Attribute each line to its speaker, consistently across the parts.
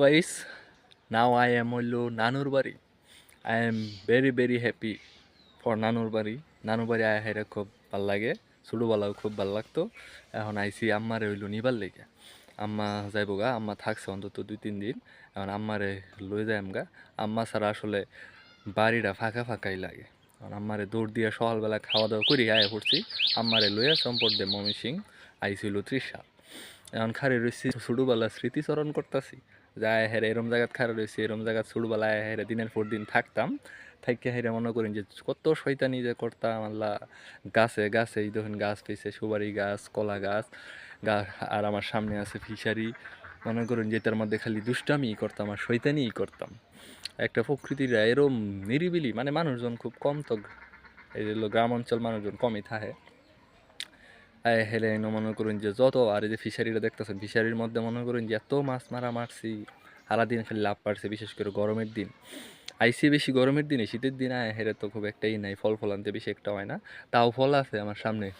Speaker 1: guys, now I am হইল নানুর বাড়ি I am very very happy for নানুর বাড়ি নানুর বাড়ি আয় হেরে খুব ভালো লাগে ছোটোবেলাও খুব ভালো লাগতো এখন আইসি আম্মারে হইল নিবার লেগে আম্মা যাইব গা আম্মা থাকছে অন্তত দুই তিন দিন এখন আম্মারে লই যাইম গা আম্মা ছাড়া আসলে বাড়িটা ফাঁকা ফাঁকাই লাগে কারণ আম্মারে দৌড় দিয়ে সকালবেলা খাওয়া দাওয়া করি আয় পড়ছি আম্মারে লইয়া সম্পদ দে মমি সিং আইছিল ত্রিশা এখন খারে রয়েছি ছোটোবেলা স্মৃতিচরণ করতেছি যায় হেরে এরম জায়গাত খারে রয়েছি, এরম জায়গাত ছোটোবেলায় হেরে দিনের পর দিন থাকতাম। থাইকে হেরে মনে করেন যে কত শৈতানি যে করতাম, আল্লাহ। গাছে গাছে এই দেখুন গাছ পেয়েছে, সুপারি গাছ, কলা গাছ, গা আর আমার সামনে আছে ফিশারি। মনে করুন যে তার মধ্যে খালি দুষ্টামি করতাম আর শৈতানিই করতাম। একটা প্রকৃতির এরম নিরিবিলি মানে মানুষজন খুব কম তো, এই গ্রাম অঞ্চল মানুষজন কমই থাকে। হেলে মনে করুন যে যত, আর এই যে ফিশারিটা দেখতেছেন, ফিশারির মধ্যে মনে করুন যে এত মাছ মারা মারছি, সারাদিন খালি লাভ পারছে, বিশেষ করে গরমের দিন। আইসি বেশি গরমের দিনে, শীতের দিন, আয়, হেরে তো খুব একটাই নাই, ফল ফল আনতে বেশি একটা হয় না। তাও ফল আছে আমার সামনে,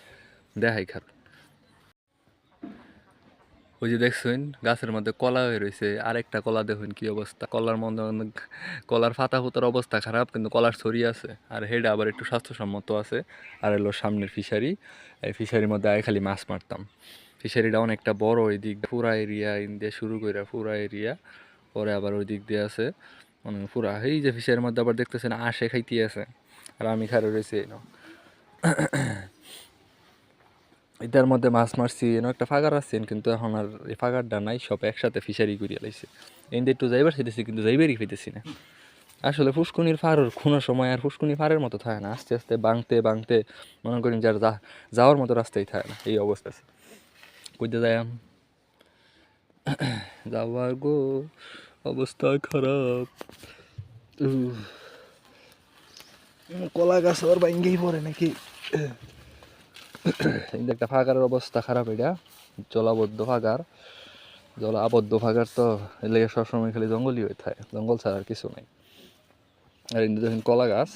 Speaker 1: দেখাই খাত। ওই যে দেখছেন, গাছের মধ্যে কলা হয়ে রয়েছে। আরেকটা কলা দেখুন কি অবস্থা। কলার মধ্যে কলার ফাতা ফুতার অবস্থা খারাপ, কিন্তু কলার ছড়ি আছে। আর হেড আবার একটু স্বাস্থ্যসম্মত আছে। আর এলো সামনের ফিশারি। এই ফিশারির মধ্যে আগে খালি মাছ মারতাম। ফিশারিটা অনেকটা বড় ওই দিক পুরা এরিয়া দিয়ে শুরু করে পুরা এরিয়া। পরে আবার ওই দিক দিয়ে আছে। মানে পুরা, এই যে ফিশারির মধ্যে আবার দেখতেছেন, আশে খাইতে আছে। আর আমি খারে রয়েছি। এটার মধ্যে মাছ মারছি এনে একটা ফাগার আছে, কিন্তু এখন আর এই ফাগারটা নাই, সব একসাথে ফিশারি করিয়া লাইছে। এনদের একটু যাইবার চাইতেছি, কিন্তু যাইবারই পাইতেছি না। আসলে ফুসকুনির ফাড়ের খুনোর সময় আর ফুসকুনি ফাড়ের মতো থাকে না। আস্তে আস্তে বাংতে বাংতে মনে করেন যার যাওয়ার মতো রাস্তাই থাকে না, এই অবস্থা আছে। কইতে যাই যাওয়ার গো অবস্থা খারাপ। কলা গাছ আবার ভাঙ্গেই পড়ে নাকি? এই একটা ফাঁকারের অবস্থা খারাপ এটা। জলাবদ্ধ ফাঁকার জল আবদ্ধ ফাঁকার তো লেগে সবসময় খালি জঙ্গলই হয়ে থাকে। জঙ্গল ছাড়া আর কিছু নাই। আর এমনি দেখেন কলা গাছ।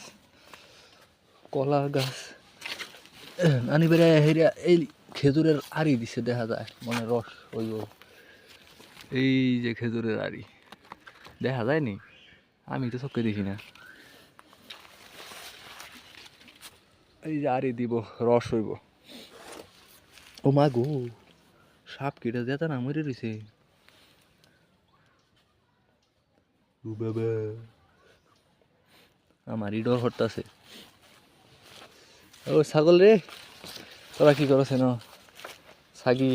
Speaker 1: কলা গাছ। নানি বেড়ে হেরিয়া এই খেজুরের আড়ি দিছে দেখা যায়। মানে রস ওই। এই যে খেজুরের আড়ি। দেখা যায়নি? আমি তো চোখে দেখি না। এই যে আড়ি দিব, রস হইব। ও মা গো সাপ কেটে যেত না মরে রয়েছে ও বাবা। আমারই ডর হরতাছে। ও ছাগল রে তোরা কি করছে না ছাগি।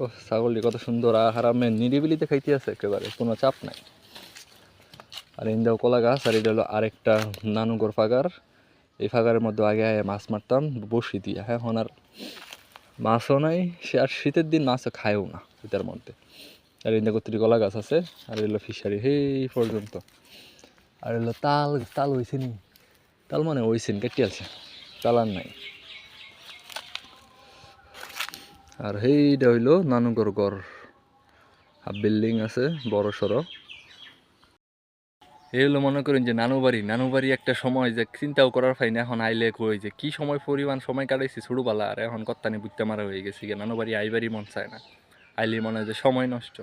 Speaker 1: ও ছাগলটি কত সুন্দর আরামে নিরিবিলিতে খাইতে আছে একেবারে কোনো চাপ নাই। আর ইন্দাও কলা গাছ আর এটা হলো আরেকটা নানুগর ফাগার এই ফাগারের মধ্যে আগে আগে মাছ মারতাম, বসি দিয়ে। হ্যাঁ এখন আর মাছও নাই, সে আর শীতের দিন মাছও খায়ও না এটার মধ্যে। আর ইন্দা কত্রি কলা গাছ আছে, আর এলো ফিশারি, সেই পর্যন্ত। আর এলো তাল তাল হয়েছে নি তাল মানে হয়েছে কেটে আছে তাল আর নাই। আর সেইটা হইল নানুগর গড়। বিল্ডিং আছে, বড় সড়ো এই হলো মনে করেন যে নানু বাড়ি। নানু বাড়ি একটা সময় যে চিন্তাও করার পাই না, এখন আইলে কই যে কি সময় পরিমাণ সময় কাটাইছি ছোটোবেলা, আর এখন কত্তানি বুঝতে মারা হয়ে গেছি গিয়ে। নানু বাড়ি আইবারই মন চায় না। আইলে মনে হয় যে সময় নষ্ট।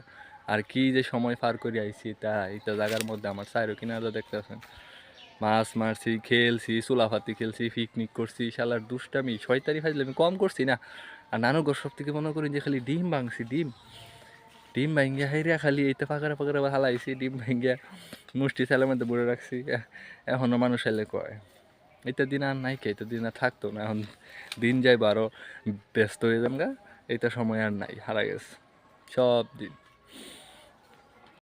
Speaker 1: আর কি যে সময় পার করে আইছি তা, এইটা জায়গার মধ্যে আমার চাইরো কিনারা দেখতে আছেন মাছ মারছি, খেলছি চুলাফাতি খেলছি পিকনিক করছি, শালার দুষ্টামি। ফাজলে আমি কম করছি না। আর নানু গোর সব থেকে মনে করি যে খালি ডিম ভাঙছি, ডিম। ডিম ভাঙ্গিয়া হাইরিয়া খালি এইতে ফাঁকারে ফাঁকারে হালাইছি, ডিম ভাঙ্গিয়া মুষ্টি ছেলের মধ্যে বুড়ে রাখছি এখনও এখনও মানুষ এলে কয়। এটা দিন আর নাই কে এটা দিন আর থাকতো না, এখন দিন যায় বারো, ব্যস্ত হয়ে যাম গা এটা সময় আর নাই, হারা গেছে। সব দিন।